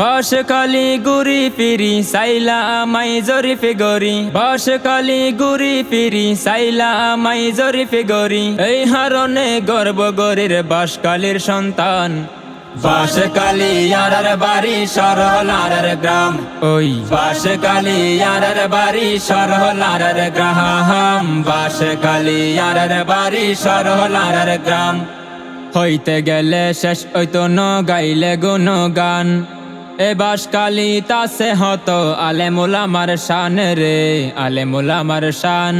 বাস কালি গুরি ফিরি সাইলা মাই জরিফে গরি। বাস কালি গুরি ফিরি সাইলা মাই জরিফে গরি। এই হারনে গর্ব গরির বাস কালির সন্তান। বাস কালি ইয়ারার বাড়ি সরহলার গ্রাম। ওই। বাস কালি ইয়ারার বাড়ি সরহলার গ্রাম। বাস কালি ইয়ারার বাড়ি সরহলার গ্রাম। হইতে গেলে শেষ হইতো ন গাইলে গুণ গান এ বাস কালি তাসে হত আলে মুলামার শান রে আলে মুলামার শান।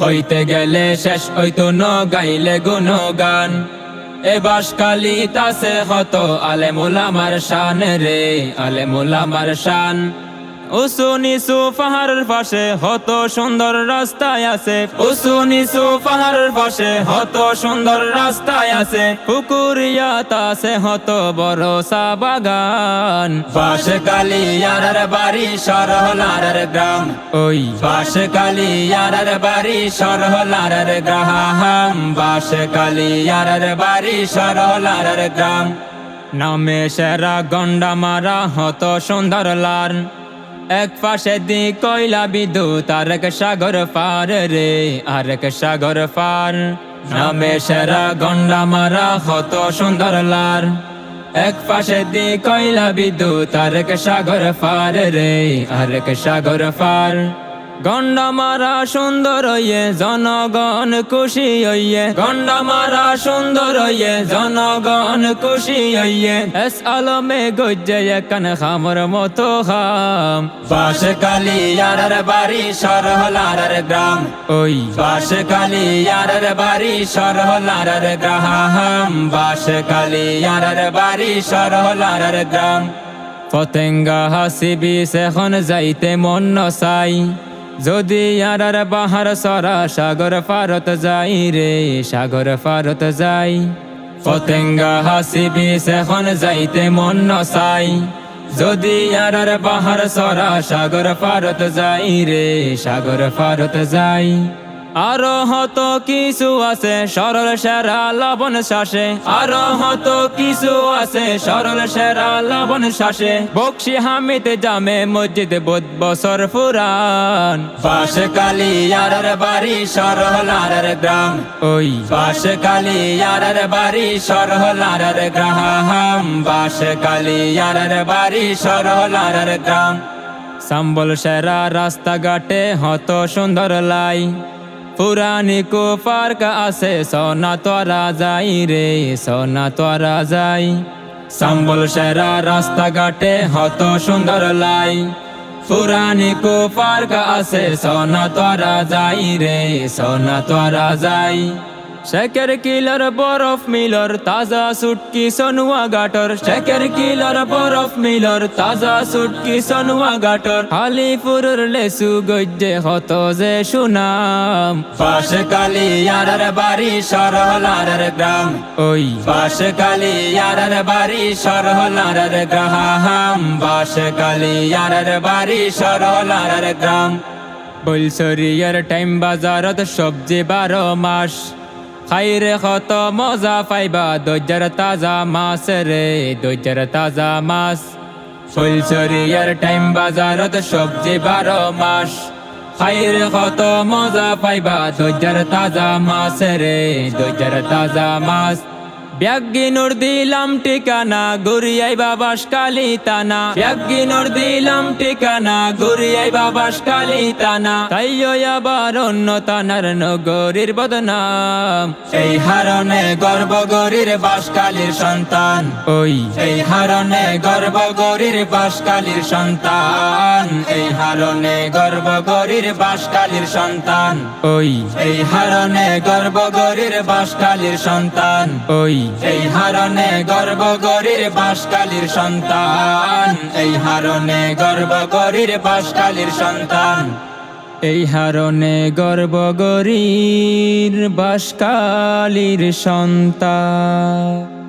হইতে গেলে শেষ হইতো ন, গাইলে গুণ গান এ বাস কালি তাসে হত আলে মুলামার শান রে আলে মুলামার শান। উসু নিসু পাহাড়ের পাশে হত সুন্দর রাস্তায় আছে। উসু নিসু পাহাড়ের পাশে হত সুন্দর রাস্তায় আছে। পুকুরিয়া তাসে হত বড় সা বাগান। বাস কালিয়ার বাড়ি সরহলার গ্রাম। ওই। বাস কালিয়ার বাড়ি সরহলার গ্রাম। বাস কালিয়ার বাড়ি সরহলার গ্রাম। নামে সেরা গন্ডা মারা হত সুন্দর লার এক পাশে দি কয়লা বিদ্যুৎ, আর এক সাগর পার রে, আর এক সাগর পার। নামে সেরা গন্ডা মারা হত সুন্দর লার। এক পাশে দি কয়লা বিদ্যুৎ, আর এক সাগর পার রে, আর এক সাগর পার। গন্ডা মারা সুন্দর হইয়ে জনগণ খুশি হইয়ে। গন্ডা মারা সুন্দর হইয়ে জনগণ খুশি হইয়ে। এস আলমে গজ্জে একান খামর মতো খাম। বাস কালি ইয়ার বাড়ি সরহলার গ্রাম। ওই। বাস কালি ইয়ার বাড়ি সরহলার গ্রাম। বাস কালি ইয়ার বাড়ি সরহলার গ্রাম। পতেঙ্গা হাসিবি সেখন যাইতে মন নসাই। যদি আর বাহার সরা, সাগর ফারত যাই রে, সাগর ফারত যাই। ফতেঙ্গা হাসিবি সেখন যাইতে মন নসাই। যদি আর বাহার সরা, সাগর ফারত যাই রে, সাগর ফারত যাই। আরও হত কিছু আছে সরল সেরা লবণ শ্বাসে। আরও হত কিছু আছে সরল সেরা লবণ শ্বাসে। বক্সি হামিদ জামে মসজিদ বোধ বছর ফুরান। বাস কালি আর বাড়ি সরহলার গ্রাম। ওই বাস কালি আর বাড়ি সরহলার গ্রাম। বাস কালি আর বাড়ি সরহলার গ্রাম। সম্বল সেরা রাস্তাঘাটে হত সুন্দর লাই। পুরানি কো পার্ক আছে সোনা তোরা যাই রে, সোনা তোরা যাই। সম্বল সেরা রাস্তাঘাটে হত সুন্দর লাই। পুরানি কো পার্ক আছে সোনা তোরা যাই রে, সোনা তোরা যাই। শেখের কিলার বরফ মিলর তাজা সুটকি সনুয়া গাটর শেখের কিলার বরফ মিলর তাজা সুটকি সনুয়া গাটর হালিপুরের লেসু গজ্জে হত যে সুনাম পাশ কালি ইয়ার বাড়ি সরহলার গ্রাম ওই পাশ কালি ইয়ার বাড়ি সরহলার গ্রাম বাস কালি ইয়ার বাড়ি সরহলার গ্রাম বলসরিয়ার টাইম বাজারত সবজি বারো মাস খাইরে কত মজা পাইবা দৈজার তাজা মাছ রে দৈজার তাজা মাছ। ফুলসরিয়ার টাইম বাজারত সবজি বারো মাস। খাইর কত মজা পাইবা দৈজার তাজা মাছ রে দৈজার তাজা মাছ। ব্যাগিনুর দিলাম ঠিকানা গুরিয়াই বাবাস কালি তানা। ব্যাগিনুর দিলাম ঠিকানা গুরিয়াই বাবাস কালি তানা। তাইও আবার অন্য তানার নগরীর বদনাম। এই হারনে গর্ব গরির বাসকালীর সন্তান। ওই এই হারনে গর্ব গরির বাসকালীর সন্তান। এই হারনে গর্ব গরির বাসকালীর সন্তান। ওই। এই হারনে গর্ব গরির বাসকালীর সন্তান। ওই। এই হারনে গর্ব গরির বাসকালীর সন্তান। এই হারনে গর্ব গরির বাসকালীর সন্তান। এই হারনে গর্ব গরির বাসকালীর সন্তান।